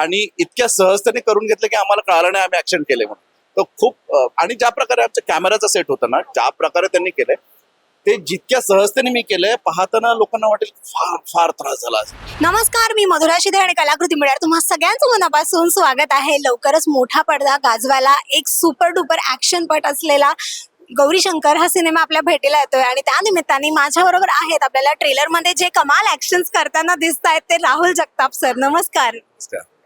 आणि इतक्या सहजतेने करून घेतलं की आम्हाला कळालं नाही आम्ही ऍक्शन केले म्हणून. तर खूप आणि ज्या प्रकारे आमच्या कॅमेराचा सेट होता ना ज्या प्रकारे त्यांनी केलंय ते जितक्या सहजतेने मी केलंय पाहताना लोकांना वाटेल फार फार त्रास झाला. नमस्कार मी मधुरा शिदे आणि कलाकृती मिळणार तुम्हा सगळ्यांचं मनापासून स्वागत आहे. लवकरच मोठा पडदा गाजवायला एक सुपर डुपर ऍक्शन पट असलेला गौरी शंकर हा सिनेमा आपल्या भेटीला येतोय. आणि त्या निमित्ताने माझ्या बरोबर आहेत आपल्याला ट्रेलरमध्ये जे कमाल ऍक्शन करताना दिसत आहेत ते राहुल जगताप सर नमस्कार.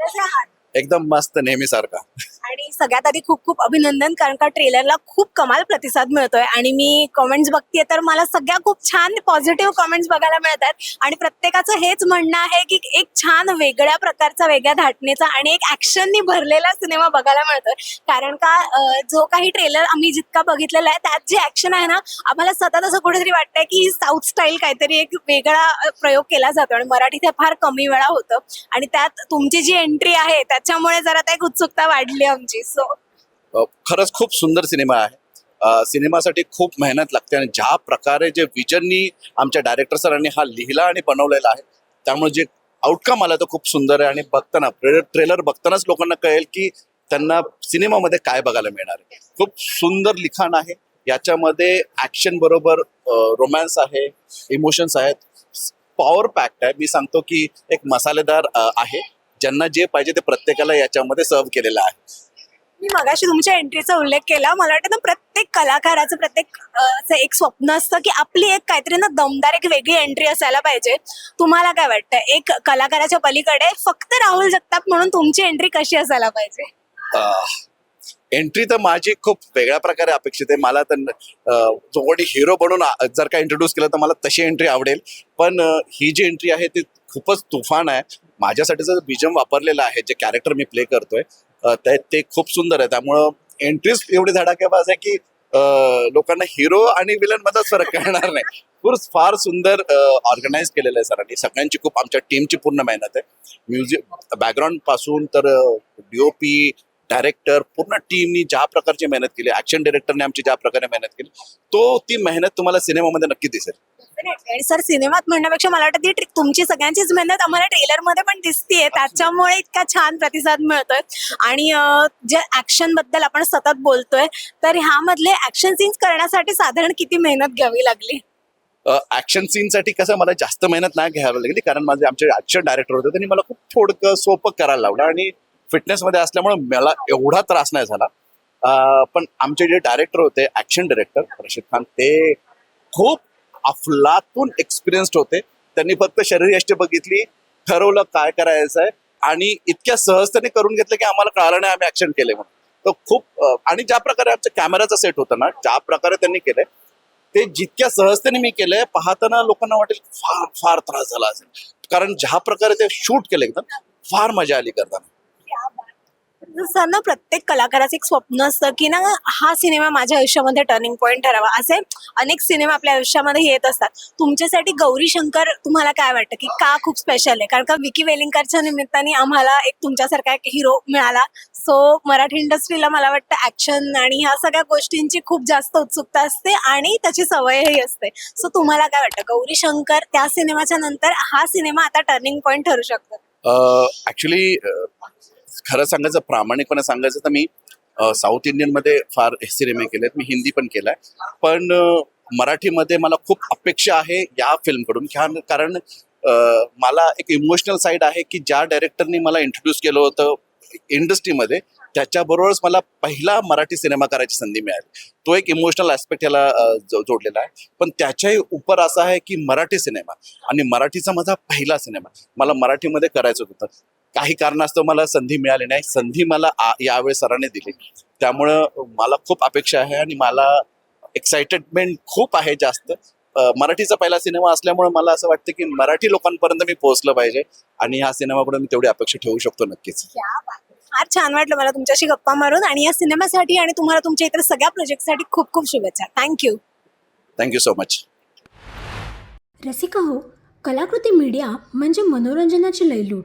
कसे आहात एकदम मस्त नेहमीसारखा. आणि सगळ्यात आधी खूप खूप अभिनंदन कारण का ट्रेलरला खूप कमाल प्रतिसाद मिळतोय. आणि मी कमेंट्स बघतेय तर मला सगळ्या खूप छान पॉझिटिव्ह कमेंट्स बघायला मिळतात. आणि प्रत्येकाचं हेच म्हणणं आहे की एक छान वेगळ्या प्रकारचा वेगळ्या धाटणीचा आणि एक ऍक्शननी भरलेला सिनेमा बघायला मिळतोय. कारण का अं, जो काही ट्रेलर आम्ही जितका बघितलेला आहे त्यात जे ऍक्शन आहे ना आम्हाला सतत असं कुठेतरी वाटतंय की साऊथ स्टाईल काहीतरी एक वेगळा प्रयोग केला जातो आणि मराठीत हे फार कमी वेळा होतं. आणि त्यात तुमची जी एंट्री आहे त्यात त्याच्यामुळे जरा त्या एक उत्सुकता वाढली आमची सो खरंच खूप सुंदर सिनेमा आहे. सिनेमासाठी खूप मेहनत लागते आणि ज्या प्रकारे जे विजननी आमच्या डायरेक्टर सरांनी हा लिहिला आणि बनवलेला आहे त्यामुळे जे आउटकम आला तो खूप सुंदर आहे आणि बघताना ट्रेलर बघतानाच लोकांना कळेल की त्यांना सिनेमामध्ये काय बघायला मिळणार आहे. खूप सुंदर लिखाण आहे. याच्यामध्ये ऍक्शन बरोबर रोमॅन्स आहे इमोशन्स आहेत. पॉवर पॅक्ट आहे. मी सांगतो की एक मसालेदार आहे. ज्यांना जे पाहिजे ते प्रत्येकाला याच्यामध्ये सर्व केलेलं आहे. मी मगाशी तुमच्या एंट्रीचा उल्लेख केला. मला वाटतं ना प्रत्येक कलाकाराचं प्रत्येक अं, एक स्वप्न असतं की आपली एक काहीतरी ना दमदार एक वेगळी एंट्री असायला पाहिजे. तुम्हाला काय वाटतं? एक कलाकाराच्या पलीकडे फक्त राहुल जगताप म्हणून तुमची एंट्री कशी असायला पाहिजे? एंट्री तर माझी खूप वेगळ्या प्रकारे अपेक्षित आहे. मला तर जो कोणी हिरो बनून जर का इंट्रोड्यूस केलं तर मला तशी एंट्री आवडेल. पण ही जी एंट्री आहे ती खूपच तुफान आहे. माझ्यासाठी जर बीजम वापरलेलं आहे जे कॅरेक्टर मी प्ले करतोय ते ते खूप सुंदर आहे. त्यामुळं एंट्रीज एवढी धडाकेबाज आहे की लोकांना हिरो आणि विलन मध्येच फरक कळणार नाही. खूप फार सुंदर ऑर्गनाईज केलेलं आहे सरांनी. सगळ्यांची खूप आमच्या टीमची पूर्ण मेहनत आहे. म्युझिक बॅकग्राऊंडपासून तर डीओपी डायरेक्टर पूर्ण टीमनी ज्या प्रकारची मेहनत केली ऍक्शन डिरेक्टरने आमची ज्या प्रकारे मेहनत केली तो ती मेहनत तुम्हाला सिनेमामध्ये नक्की दिसेल. आणि सर सिनेमात म्हणण्यापेक्षा मला वाटतं ती तुमची सगळ्यांचीच मेहनत आम्हाला ट्रेलरमध्ये पण दिसतीये. त्याच्यामुळे इतका छान प्रतिसाद मिळतोय. आणि जे ऍक्शनबद्दल आपण सतत बोलतोय तर ह्यामधले ऍक्शन सीन्स करण्यासाठी साधारण किती मेहनत घ्यावी लागली? ऍक्शन सीनसाठी कसं मला जास्त मेहनत नाही घ्यावी लागली कारण माझे आमचे ऍक्शन डायरेक्टर होते त्यांनी मला खूप थोडकं सोपं करायला लावलं. आणि फिटनेसमध्ये असल्यामुळे मला एवढा त्रास नाही झाला. पण आमचे जे डायरेक्टर होते ऍक्शन डायरेक्टर रशीद खान ते खूप अफलातून एक्सपिरियन्स्ड होते. त्यांनी फक्त शरीरयष्टी बघितली ठरवलं काय करायचं आहे आणि इतक्या सहजतेने करून घेतलं की आम्हाला कळालं नाही आम्ही ऍक्शन केले म्हणून. तर खूप आणि ज्या प्रकारे आमच्या कॅमेराचा सेट होता ना ज्या प्रकारे त्यांनी केलंय ते जितक्या सहजतेने मी केलंय पाहताना लोकांना वाटेल फार फार त्रास झाला असेल. कारण ज्या प्रकारे ते शूट केले एकदम फार मजा आली करताना. जसं ना प्रत्येक कलाकाराचं एक स्वप्न असतं की ना हा सिनेमा माझ्या आयुष्यामध्ये टर्निंग पॉईंट ठरावा. असे अनेक सिनेमा आपल्या आयुष्यामध्ये येत असतात. तुमच्यासाठी गौरी शंकर तुम्हाला काय वाटतं की का खूप स्पेशल आहे? कारण का विकी वेलिंगकरच्या निमित्ताने आम्हाला एक तुमच्यासारखा एक हिरो मिळाला. सो मराठी इंडस्ट्रीला मला वाटतं ऍक्शन आणि ह्या सगळ्या गोष्टींची खूप जास्त उत्सुकता असते आणि त्याची सवयही असते. सो तुम्हाला काय वाटतं? गौरी शंकर त्या सिनेमाच्या नंतर हा सिनेमा आता टर्निंग पॉईंट ठरू शकतो? ऍक्च्युली खरं सांगायचं प्रामाणिकपणे सांगायचं तर मी साऊथ इंडियनमध्ये फार सिनेमे केलेत मी हिंदी पण केलाय. पण मराठीमध्ये मला खूप अपेक्षा आहे या फिल्मकडून. ह्या कारण मला एक इमोशनल साईड आहे की ज्या डायरेक्टरनी मला इंट्रोड्यूस केलं होतं इंडस्ट्रीमध्ये त्याच्याबरोबरच मला पहिला मराठी सिनेमा करायची संधी मिळाली. तो एक इमोशनल ऍस्पेक्ट याला जोडलेला आहे. पण त्याच्याही उपर असा आहे की मराठी सिनेमा आणि मराठीचा माझा पहिला सिनेमा मला मराठीमध्ये करायचं होतं. काही कारणास्तव मला संधी मिळाली नाही. संधी मला यावेळी सरांनी दिली. त्यामुळं मला खूप अपेक्षा आहे आणि मला एक्साइटेडमेंट खूप आहे जास्त. मराठीचा पहिला सिनेमा असल्यामुळे मला असं वाटतं की मराठी लोकांपर्यंत मी पोहोचलं पाहिजे आणि ह्या सिनेमाकडून मी तेवढी अपेक्षा ठेवू शकतो नक्कीच. फार छान वाटलं मला तुमच्याशी गप्पा मारून आणि या सिनेमासाठी आणि तुम्हाला तुमच्या इतर सगळ्या प्रोजेक्टसाठी खूप खूप शुभेच्छा. Thank you thank you so much Rasika हो कलाकृती मीडिया म्हणजे मनोरंजनाची लयलूट.